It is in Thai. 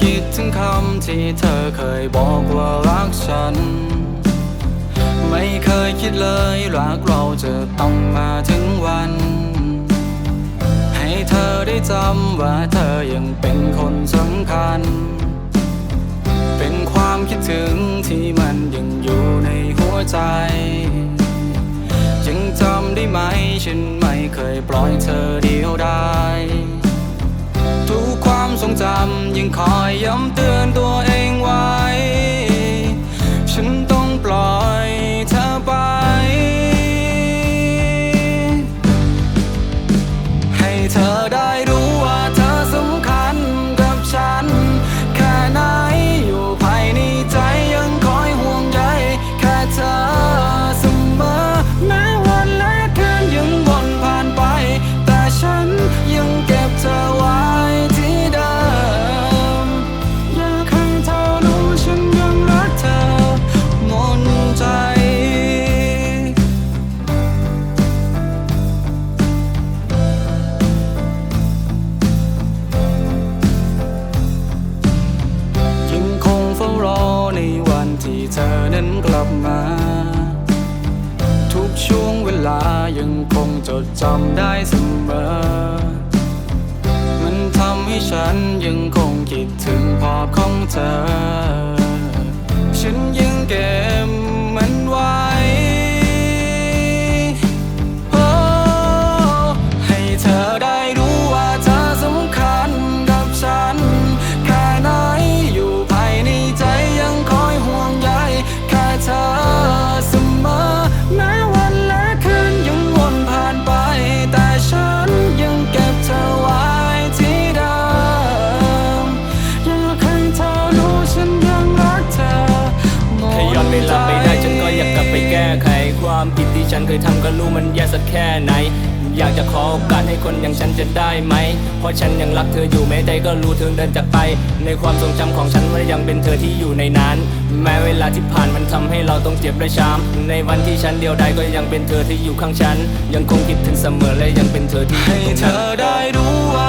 คิดถึงคำที่เธอเคยบอกว่ารักฉัน ไม่เคยคิดเลยรักเราจะต้องมาถึงวัน ให้เธอได้จำว่าเธอยังเป็นคนสำคัญ เป็นความคิดถึงที่มันยังอยู่ในหัวใจ ยังจำได้ไหมฉันไม่เคยปล่อยเธอเดียวดายำยังคอยย้ำเตือนตัว เธอนั้นกลับมา ทุกช่วงเวลายังคงจดจำได้เสมอ มันทำให้ฉันยังคงคิดถึงภาพของเธอ ฉันเคยทำก็รู้มันแย่สักแค่ไหน อยากจะขอโอกาสให้คนอย่างฉันจะได้ไหม เพราะฉันยังรักเธออยู่แม้ใจก็รู้เธอเดินจากไป ในความทรงจำของฉันว่ายังเป็นเธอที่อยู่ในนั้น แม้เวลาที่ผ่านมันทำให้เราต้องเจ็บและช้ำในวันที่ฉันเดียวดายก็ยังเป็นเธอที่อยู่ข้างฉัน ยังคงคิดถึงเสมอและยังเป็นเธอที่ให้เธอได้รู้ว่า